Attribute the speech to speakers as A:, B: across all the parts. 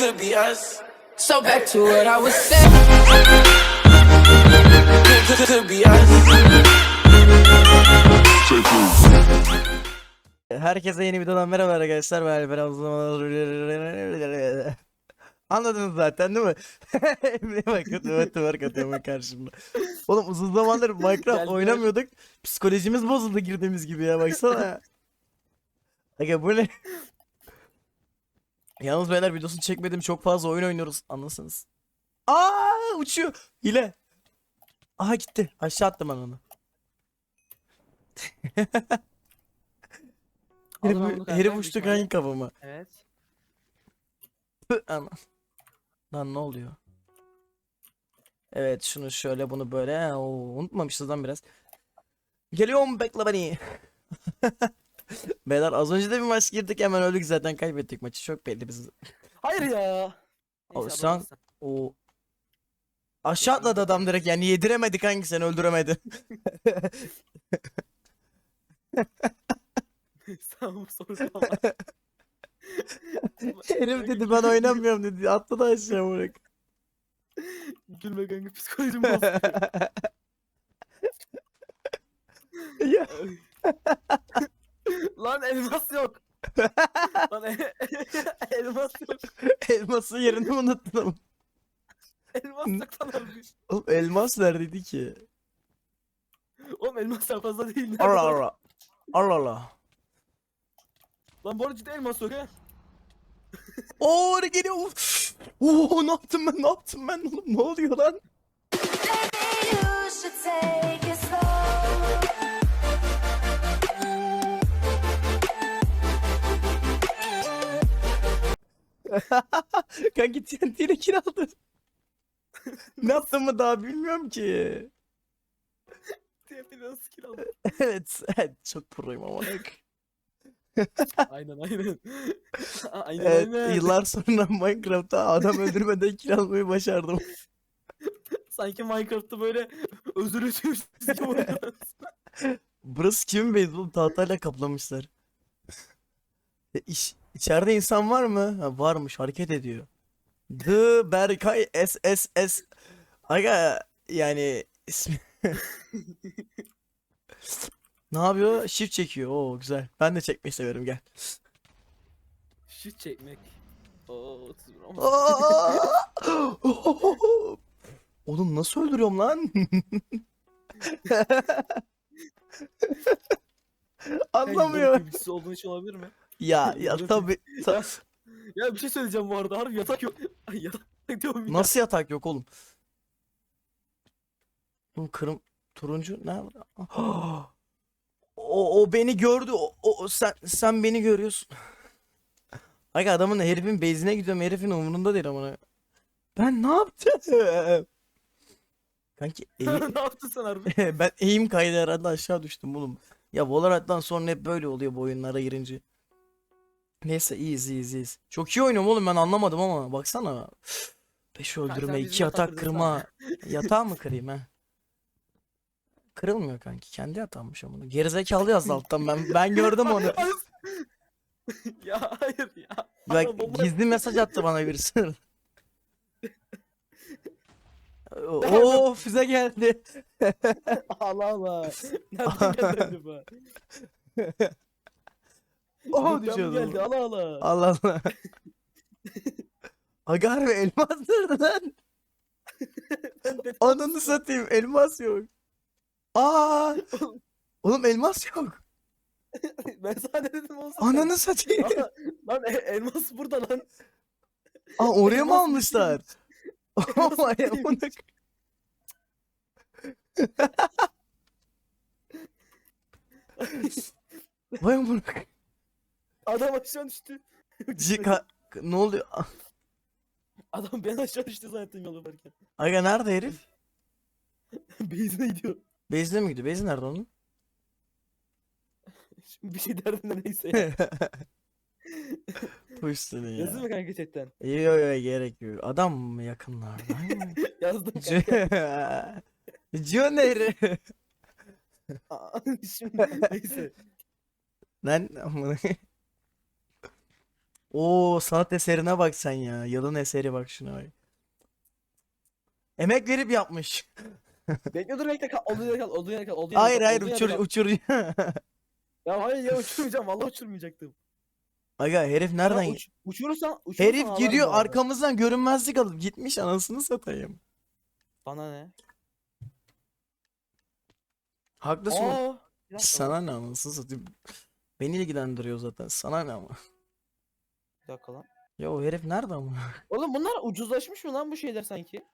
A: could be us. So back to what I was saying. Could, could, could be us.
B: Herkese yeni videodan merhaba arkadaşlar. Ben Alper. Anladınız zaten değil mi? Emre'ye bak evet var katıyorum karşımda. Oğlum uzun zamandır Minecraft oynamıyorduk. Psikolojimiz bozuldu girdiğimiz gibi ya baksana. Aga bu ne? Yalnız beyler videosunu çekmedim çok fazla oyun oynuyoruz anlasınız. Aa uçuyor. Hile. Aha gitti. Aşağı attım ben onu. Herif, herif uçtu kanka kafama.
C: Evet.
B: Pı, Aman. Lan ne oluyor? Evet şunu şöyle bunu böyle. Oo, unutmamışız lan biraz. Geliyorum bekle beni. Beyler az önce de bir maç girdik hemen öldük zaten kaybettik maçı çok belli biz.
C: Hayır ya.
B: O,
C: Neyse,
B: şu an-
C: abartırsan.
B: O aşağı atladı adam direkt yani yediremedik hangi seni öldüremedi.
C: Sen bu soru sorma.
B: Herif dedi ben oynamıyorum dedi atladı aşağı bırak.
C: Gülme kanka psikolojim bozuldu.
B: Ya.
C: Lan elmas yok. Lan e- elmas yok.
B: Elması yerini unuttum.
C: Elmas yok lan harbi.
B: Oğlum elmas neredeydi ki?
C: Oğlum elmas çok fazla değil. nerede
B: Allah
C: lan?
B: Allah. Allah Allah.
C: Lan bu arada cidden elmas yok ha.
B: Oo oraya geliyor. Uf. Oo ne yaptım ben ne yaptım ben oğlum ne oluyor lan? Kanki TNT ile kiraladı. ne yaptığımı daha bilmiyorum ki.
C: TFT nasıl aldı?
B: evet, evet çok proyum ama.
C: Aynen aynen. aynen
B: Evet,
C: aynen.
B: yıllar sonra Minecraft'ta adam öldürmeden kiralamayı başardım.
C: Sanki Minecraft'ta böyle özür oynuyoruz.
B: Burası kimin beyzi oğlum tahtayla kaplamışlar. İş, içeride insan var mı? Ha, varmış hareket ediyor. The Berkay SSS Aga yani ismi Ne yapıyor? Shift çekiyor. Oo güzel. Ben de çekmeyi severim gel.
C: Şut çekmek. Oo!
B: Oğlum nasıl öldürüyorum lan? Anlamıyor.
C: Birisi olduğun için olabilir mi?
B: Ya ya
C: Dur.
B: tabi ta-
C: Ya bir şey söyleyeceğim bu arada. Harbi yatak yok. Ay yatak diyorum ya.
B: nasıl yatak yok oğlum? Bu kırım turuncu ne? O, o beni gördü. O, o- sen sen beni görüyorsun. Aga adamın herifin base'ine gidiyorum. Herifin umurunda değil ama. Ben ne yaptım? Kanki eğim-
C: ne yaptın sen harbi?
B: ben eğim kaydı herhalde aşağı düştüm oğlum. Ya Valorant'tan sonra hep böyle oluyor bu oyunlara girince. Neyse iyiyiz iyiyiz iyiyiz. Çok iyi oynuyorum oğlum ben anlamadım ama baksana. 5
C: sen
B: öldürme,
C: bizim
B: 2
C: yatağı
B: atak
C: kırdın
B: kırma. Yatağı mı kırayım ha? Kırılmıyor kanki. Kendi yatağımmış ama. Gerizekalı yazdı alttan ben. Ben gördüm onu.
C: ya hayır ya.
B: Bak gizli mesaj attı bana birisi. Oo füze geldi.
C: Allah Allah. Nereden geldi acaba?
B: Oh
C: mı
B: düşüyordu.
C: geldi Allah Allah.
B: Allah Allah. Aga harbi elmas nerede lan? Ananı satayım elmas yok. Aa! Oğlum elmas yok.
C: ben sana dedim olsun.
B: Ananı satayım.
C: Aa, Lan e- elmas burada lan.
B: Aa oraya mı
C: elmas
B: almışlar?
C: Elmas
B: Vay amına k- Vay amına k-
C: Adam aşağı düştü.
B: Ka- Ne oluyor?
C: Adam ben aşağı düştü zannettim yol yaparken.
B: Aga nerede herif?
C: Beyzine gidiyor.
B: Base'de mi gidiyor? Base nerede onun?
C: Şimdi bir şey derdim de neyse.
B: Ya.
C: Yazdın mı kanka chatten?
B: Yo yo gerek yok. Adam mı yakınlarda?
C: Yazdım kanka.
B: C- Joner.
C: Aa, Şimdi neyse.
B: Lan amına. Oo sanat eserine bak sen ya. Yılın eseri bak şuna bak. Emek verip yapmış.
C: Bekle dur bekle kal. Olduğu yere kal. Olduğu yere kal. Olduğu yere
B: Hayır
C: kal,
B: hayır
C: olduğu yere
B: uçur
C: kal.
B: uçur.
C: Ya hayır ya uçurmayacağım. Vallahi uçurmayacaktım.
B: Aga herif nereden?
C: Uç, uçurursan, uçurursan
B: Herif
C: ağlarım
B: gidiyor
C: bu arada.
B: arkamızdan görünmezlik alıp gitmiş anasını satayım.
C: Bana ne?
B: Haklısın.
C: Aa, bir dakika.
B: Sana ne anasını satayım. Beni ilgilendiriyor zaten. Sana ne ama.
C: Dakika lan.
B: Ya o herif nerede ama?
C: Oğlum bunlar ucuzlaşmış mı lan bu şeyler sanki?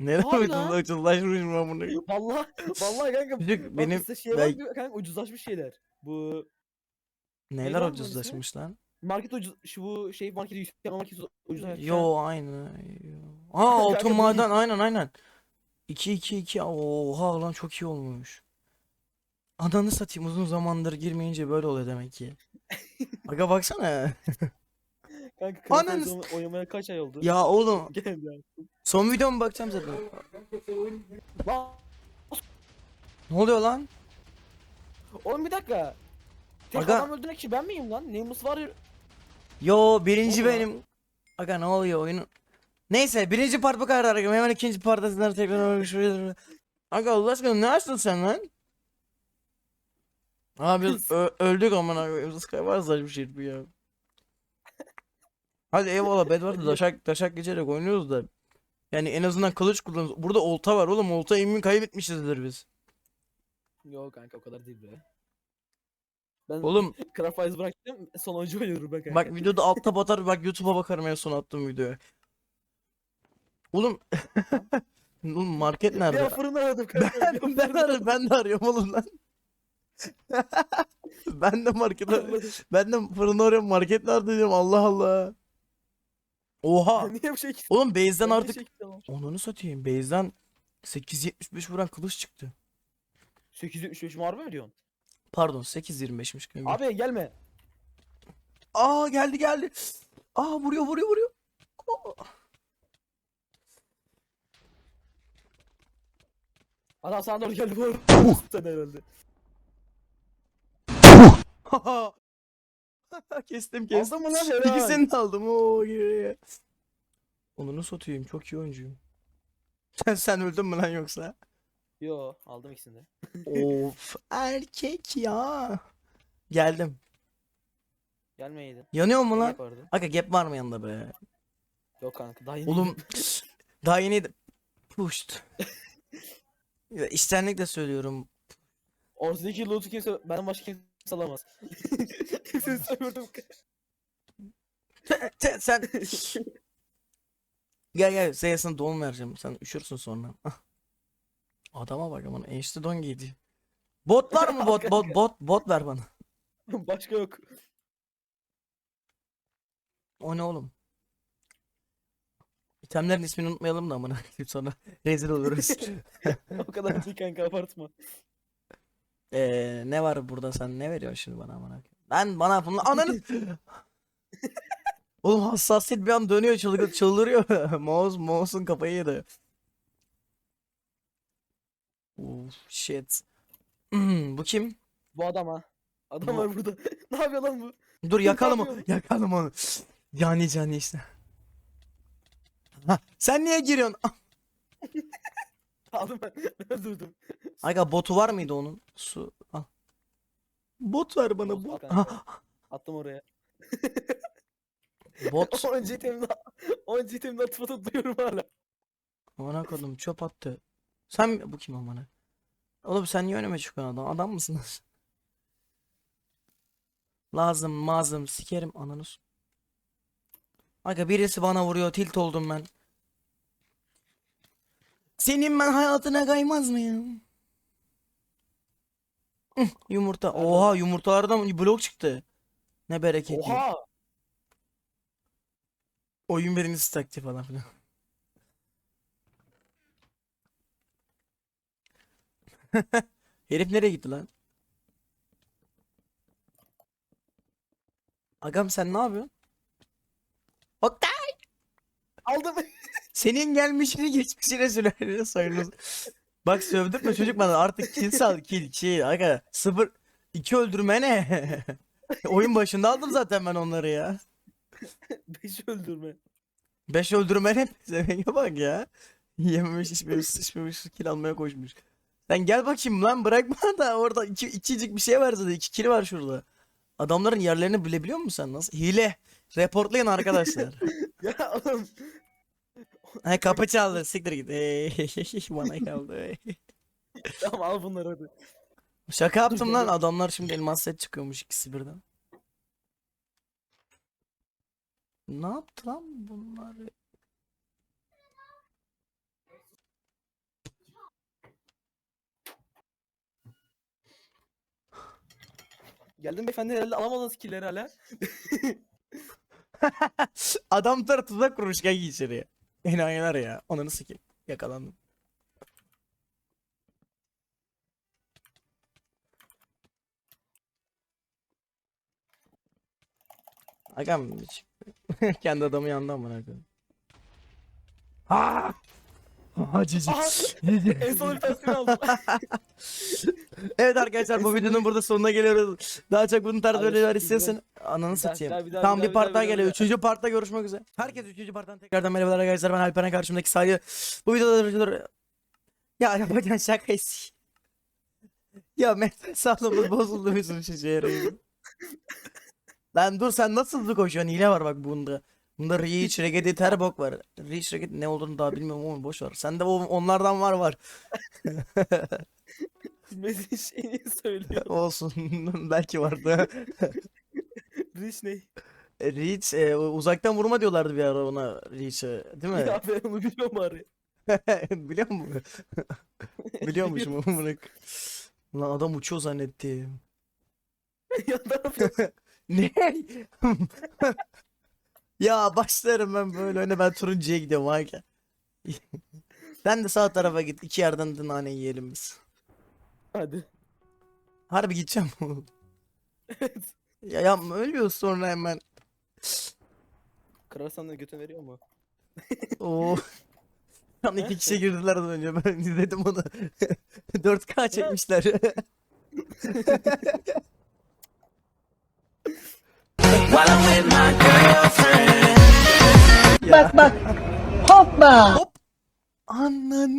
B: Neden
C: Harbi
B: ucuz
C: lan.
B: ucuzlaşmış mı amına?
C: Vallahi vallahi kanka.
B: Çocuk benim
C: şeye
B: ben-
C: kanka ucuzlaşmış şeyler. Bu
B: neler
C: bunun
B: ucuzlaşmış lan?
C: market ucuz şu bu şey market yüksek market ucuz.
B: Yo aynı. Aa altın maden aynen aynen. 2 2 2 oha lan çok iyi olmuş. Ananı satayım uzun zamandır girmeyince böyle oluyor demek ki. Aga baksana.
C: Kanka
B: Ananı
C: Ananı... oynamaya kaç ay oldu?
B: Ya oğlum
C: Gel ya.
B: son videoma bakacağım zaten.
C: Lan
B: Ne oluyor lan?
C: oğlum bir dakika. Tek
B: Aga-
C: adam öldüren kişi ben miyim lan? Nameless var ya.
B: Yo birinci
C: lan.
B: benim. Aga ne oluyor oyunun? Neyse birinci part bu kadar arkadaşlar. Hemen ikinci partta sizlerle tekrar görüşürüz. Aga Allah aşkına ne açtın sen lan? Abi biz ö- öldük amına koyayım. Skywars saçma şey bu ya. Hadi eyvallah Bedwars'da taşak taşak geçerek oynuyoruz da. Yani en azından kılıç kullanıyoruz. Burada olta var oğlum. Olta emin kaybetmişizdir biz.
C: Yok kanka o kadar değil be. Ben
B: Oğlum
C: Craft bıraktım sonuncu oynuyorum ben kanka.
B: bak videoda altta batar bak YouTube'a bakarım en son attığım videoya. Oğlum Oğlum market nerede?
C: an fırını aradım kanka.
B: Ben, ben, arıyorum, ben de arıyorum oğlum lan. ben de market ar- ben de fırını arıyorum market nerede diyorum Allah Allah. Oha.
C: Niye bu şey
B: Oğlum base'den artık onunu satayım. Base'den 875 vuran kılıç çıktı.
C: 875 mi harbi mi diyorsun?
B: Pardon 825'miş kanka.
C: Abi gelme.
B: Aa geldi geldi. Aa vuruyor vuruyor vuruyor. Aa.
C: Adam sana doğru geldi bu arada. Sen herhalde.
B: kestim kestim.
C: Aldın mı lan helal?
B: İkisini de aldım. Oo yeah. Onunu satayım. Çok iyi oyuncuyum. Sen sen öldün mü lan yoksa?
C: Yo aldım ikisini de.
B: of erkek ya. Geldim.
C: Gelmeydi.
B: Yanıyor mu lan?
C: yapardı?
B: Aga gap var mı yanında be?
C: Yok kanka daha yeni.
B: Oğlum daha yeni puşt. Ya, İçtenlikle söylüyorum.
C: Ortadaki loot'u kimse benden başka kimse alamaz. Kimse söylüyordum.
B: Te- sen gel gel Zeus'un don vereceğim. Sen üşürsün sonra. Ah. Adama bak aman enişte don giydi. Bot var mı bot bot bot bot ver bana.
C: başka yok.
B: O ne oğlum? İtemlerin ismini unutmayalım da amına koyayım sonra rezil oluruz.
C: o kadar değil kanka abartma.
B: Eee ne var burada sen ne veriyorsun şimdi bana amına? Ben bana bunu ananı Oğlum hassasiyet bir an dönüyor çılgın çıldırıyor. Mouse mouse'un kafayı yedi. Uf shit. Bu kim?
C: Bu adam ha. Adam var burada. ne yapıyor lan bu?
B: Dur yakalım onu. Yakalım onu. Cani cani işte. Ha, sen niye giriyorsun?
C: Aldım ben. Öldürdüm.
B: Aga botu var mıydı onun? Su al. Bot ver bana
C: Bot
B: Ha.
C: Attım oraya.
B: bot.
C: 10 itemle 10 itemle atıp atıp duyuyorum hala.
B: Amına koydum çöp attı. Sen bu kim amına? Oğlum sen niye önüme çıkıyorsun adam? Adam mısın? Lazım mazım sikerim ananı. Aga birisi bana vuruyor tilt oldum ben. Senin ben hayatına kaymaz mıyım? Yumurta. Oha yumurtalardan blok çıktı. Ne bereketli.
C: Oha!
B: Oyun birincisi taktiği falan filan. Herif nereye gitti lan? Agam sen ne yapıyorsun? Oktay!
C: Aldım.
B: Senin gelmişini geçmişine sülalene sayınız. Bak sövdüm mü çocuk bana artık kill sal kill kill aga sıfır iki öldürme ne? Oyun başında aldım zaten ben onları ya.
C: Beş öldürme.
B: Beş öldürmen hep zemenge bak ya. Yememiş içmemiş sıçmamış kill almaya koşmuş. Sen gel bakayım lan bırakma da orada iki, ikicik bir şey var zaten iki kill var şurada. Adamların yerlerini bilebiliyor musun sen nasıl? Hile. Reportlayın arkadaşlar.
C: Ya oğlum.
B: He kapı çaldı siktir git. Ey, Bana kaldı.
C: Tamam al bunları hadi.
B: Şaka yaptım lan adamlar şimdi elmas set çıkıyormuş ikisi birden. Ne yaptı lan bunlar?
C: Geldim beyefendi herhalde alamadınız skill'leri hala.
B: Adamlar tuzak kurmuş gel içeriye. Enayiler ya. Onları sikeyim. Yakalandım. Agam hiç. Kendi adamı yandı amına koyayım. Ha!
C: Aha!
B: Cici.
C: En son bir aldım.
B: Evet arkadaşlar bu videonun burada sonuna geliyoruz. Daha çok bunun tarzı
C: Abi,
B: videolar istiyorsan ananı satayım.
C: daha, bir daha, bir daha,
B: part daha geliyor. Üçüncü partta görüşmek üzere. Herkes üçüncü parttan tekrardan merhabalar arkadaşlar. Ben Alperen karşımdaki saygı. Bu videoda videoları... Ya yapacağın şakayız. Ya mental sağlığımız bozuldu bizim şu şehre. Lan dur sen nasıl hızlı koşuyorsun? Hile var bak bunda. Bunda Reach, Regedi, Terbok var. Reach, Regedi ne olduğunu daha bilmiyorum ama boş ver. Sende o, onlardan var var.
C: Bilmediğin şeyi söylüyor.
B: Olsun. Belki vardı.
C: Rich ne?
B: Reach e, uzaktan vurma diyorlardı bir ara ona Reach'e değil mi?
C: Ya ben onu biliyorum bari.
B: Biliyor musun? Biliyormuşum amına. Lan adam uçuyor zannettim. Ne? Ya başlarım ben böyle öyle ben turuncuya gidiyorum Hayka. Sen de sağ tarafa git. iki yerden de nane yiyelim biz.
C: Hadi.
B: Harbi gideceğim.
C: Evet.
B: ya yapma ölüyoruz sonra hemen.
C: Kırarsan da götün veriyor mu?
B: Oo. An iki kişi girdiler az önce. Ben izledim onu. 4K çekmişler.
A: While I'm with my girlfriend.
B: Bak bak.
D: Hoppa!
B: Hop. Anan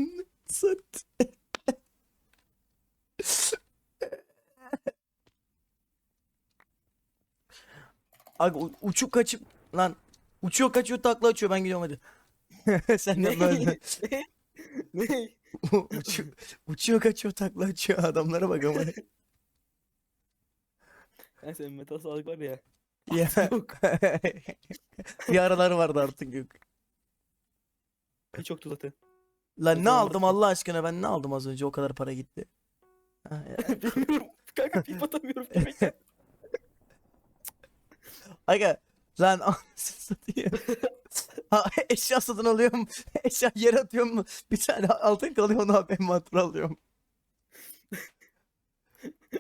B: sat. Abi u- uçup kaçıp lan uçuyor kaçıyor takla açıyor ben gidiyorum hadi. Sen de böyle
C: Ne?
B: Uçuyor, uçuyor kaçıyor takla açıyor adamlara bak ama.
C: Ha senin metal sağlık var ya.
B: Ya. Bir aralar vardı artık yok.
C: Hiç yoktu zaten.
B: Lan ne aldım Allah aşkına ben ne aldım az önce o kadar para gitti. Ha, ya.
C: Bilmiyorum. Kanka pip atamıyorum demekten.
B: Aga lan anasını satayım. Ha, eşya satın alıyorum. Eşya yere atıyorum. Bir tane altın kalıyor onu ben mantıra alıyorum.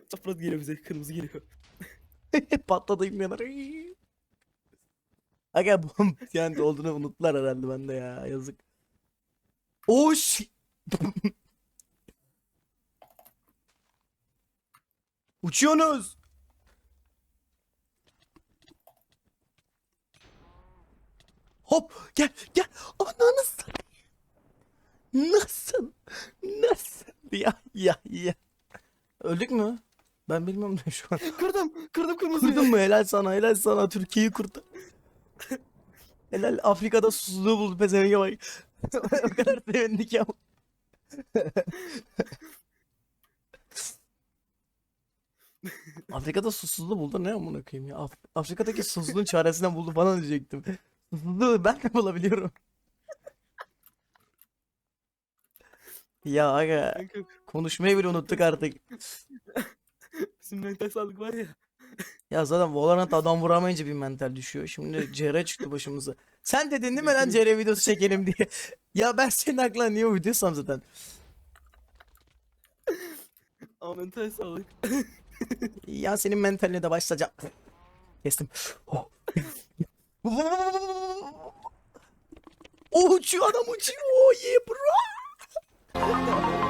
C: Çapraz geliyor bize. Kırmızı geliyor.
B: Patladı imyalar. Aga bu yani olduğunu unuttular herhalde bende ya yazık. Oş. Uçuyorsunuz. Hop gel gel. Ananı. Nasıl? Nasıl? Ya ya ya. Öldük mü? Ben bilmiyorum da şu an.
C: Kırdım. Kırdım kırmızıyı.
B: Kurdun mu? Helal sana, helal sana. Türkiye'yi kurtar. Helal Afrika'da susuzluğu buldu pezevenge bak. o kadar sevindik ya. Afrika'da susuzluğu buldu ne amına koyayım ya. Af- Afrika'daki susuzluğun çaresinden buldu falan diyecektim. Susuzluğu ben de bulabiliyorum. Ya aga konuşmayı bile unuttuk artık.
C: Bizim mental sağlık var ya.
B: Ya zaten Valorant adam vuramayınca bir mental düşüyor. Şimdi CR çıktı başımıza. Sen dedin değil mi lan CR videosu çekelim diye. Ya ben senin aklına niye o video sam zaten.
C: Ama mental sağlık.
B: Ya senin mentaline de başlayacağım. Kestim. Oh. O uçuyor adam uçuyor. Oh yeah bro.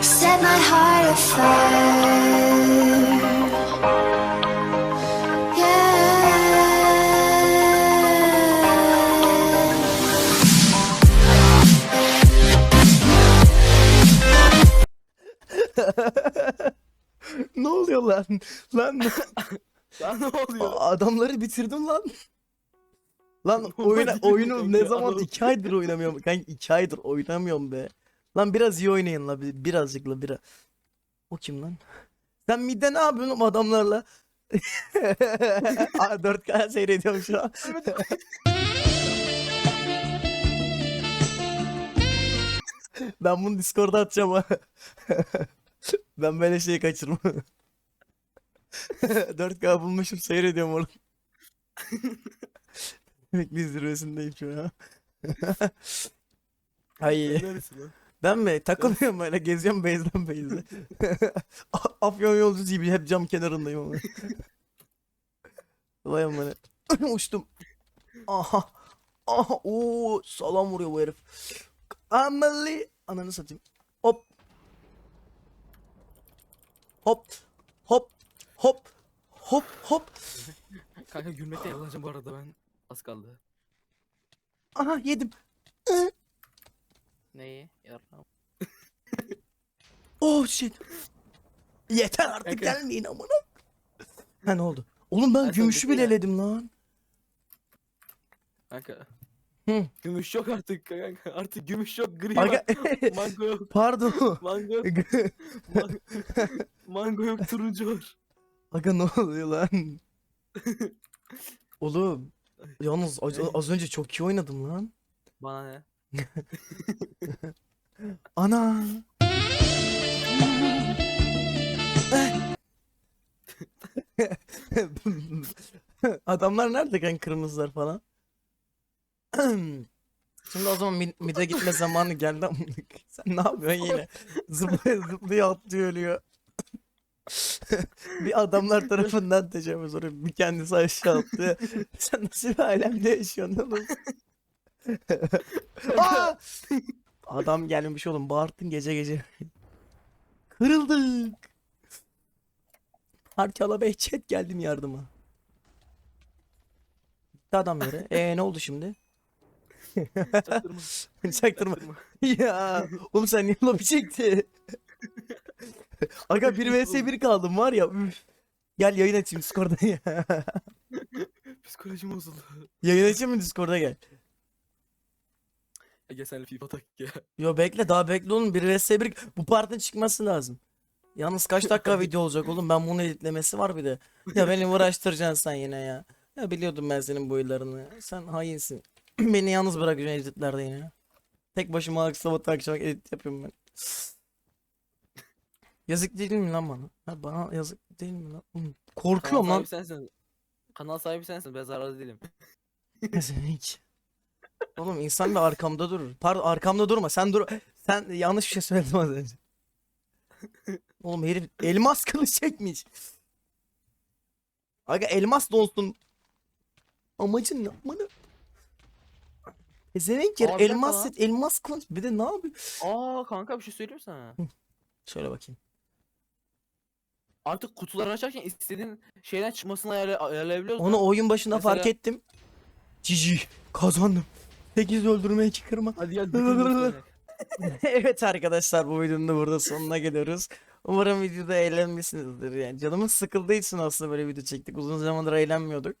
E: ne
B: oluyor lan? Lan
C: Lan ne oluyor?
B: adamları bitirdim lan. Lan
C: oyun,
B: oyunu ne zaman iki aydır oynamıyorum. Kanka iki aydır oynamıyorum be. Lan biraz iyi oynayın la bir- birazcık la biraz. O kim lan? Sen midde ne yapıyorsun oğlum adamlarla? Aa, 4K seyrediyorum şu an. ben bunu Discord'a atacağım ha. ben böyle şeyi kaçırmam. 4K bulmuşum seyrediyorum oğlum. Emekli zirvesindeyim şu an. Ay
C: Neresin lan?
B: Ben mi takılıyorum böyle geziyorum base'den base'e. Afyon yolcusu gibi hep cam kenarındayım ama. Vay amına. Uçtum. Aha. Aha. Oo, salam vuruyor bu herif. Ameli. Ananı satayım. Hop. Hop. Hop. Hop. Hop hop.
C: Kanka gülmekten yalanacağım bu arada ben. Az kaldı.
B: Aha yedim.
C: Neyi? Yarram.
B: Oh shit. Yeter artık
C: Kanka.
B: gelmeyin amına. Ha ne oldu? Oğlum ben
C: Ben
B: gümüşü
C: sana
B: bile
C: ya.
B: eledim lan.
C: Kanka.
B: Hı.
C: Gümüş yok artık kanka. Artık gümüş yok. Gri
B: Aga
C: var. Mango yok.
B: pardon.
C: Mango yok. Man- Mango yok. Turuncu var.
B: Aga ne oluyor lan? Oğlum yalnız az, az önce çok iyi oynadım lan.
C: Bana ne?
B: Ana. Adamlar nerede kan kırmızılar falan? Şimdi o zaman mid- mid'e gitme zamanı geldi amına koyayım. Sen ne yapıyorsun yine? Zıplıyor zıplıyor atlıyor ölüyor. bir adamlar tarafından tecavüz oluyor. Bir kendisi aşağı atlıyor. Sen nasıl bir alemde yaşıyorsun? Aa! Adam gelmiş oğlum bağırttın gece gece. Kırıldık. Parçala Behçet geldim yardıma. Gitti adam yere. Ee ne oldu şimdi?
C: Çaktırma.
B: Çaktırma. ya oğlum sen niye lobi çekti? Aga 1 vs 1 kaldım var ya. üf. Gel yayın açayım Discord'da ya.
C: Psikolojim bozuldu.
B: yayın açayım mı Discord'a gel.
C: Senle FIFA tak ya.
B: Yo bekle daha bekle oğlum 1 vs 1 bu partinin çıkması lazım. Yalnız kaç dakika video olacak oğlum ben bunun editlemesi var bir de. Ya beni uğraştıracaksın sen yine ya. Ya biliyordum ben senin boylarını. Sen hainsin. beni yalnız bırakacaksın editlerde yine. Tek başıma aksavat akşam edit yapıyorum ben. Yazık değil mi lan bana? Ha, bana yazık değil mi lan? Oğlum, Korkuyorum
C: Kanal
B: lan.
C: sahibi sensin. Kanal sahibi sensin. Ben zararlı değilim.
B: Hiç. Oğlum insan da arkamda durur. Pardon arkamda durma. Sen dur. Sen yanlış bir şey söyledin az önce. Oğlum herif elmas kılıç çekmiş. Aga elmas donsun. Amacın ne? Amına. Pezevenk yer elmas set elmas kılıç. Bir de ne yapıyor?
C: Aa kanka bir şey söyleyeyim sana.
B: Şöyle bakayım.
C: Artık kutuları açarken istediğin şeyden çıkmasını ayarla ayarlayabiliyoruz.
B: Onu
C: lan.
B: oyun başında fark
C: Mesela-
B: ettim. Cici kazandım. 8 öldürmeye 2 kırma.
C: Hadi gel.
B: evet arkadaşlar bu videonun da burada sonuna geliyoruz. Umarım videoda eğlenmişsinizdir yani. Canımız sıkıldığı için aslında böyle video çektik. Uzun zamandır eğlenmiyorduk.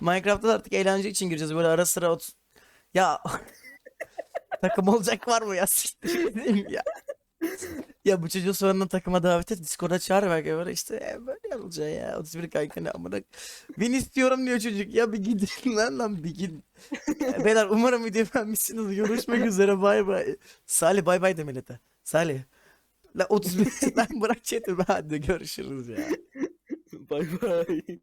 B: Minecraft'ta da artık eğlence için gireceğiz. Böyle ara sıra ot... Ya takım olacak var mı ya? Ya. Ya bu çocuğu sonradan takıma davet et. Discord'a çağır belki böyle işte e, böyle olacak ya. 31 kanka ne amına. Ben istiyorum diyor çocuk. Ya bir gidin lan lan bir gidin. Beyler umarım videoyu beğenmişsiniz. Görüşmek üzere bay bay. Salih bay bay de millete. Salih. La 31 lan bırak chat'i hadi görüşürüz ya.
C: Bay bay.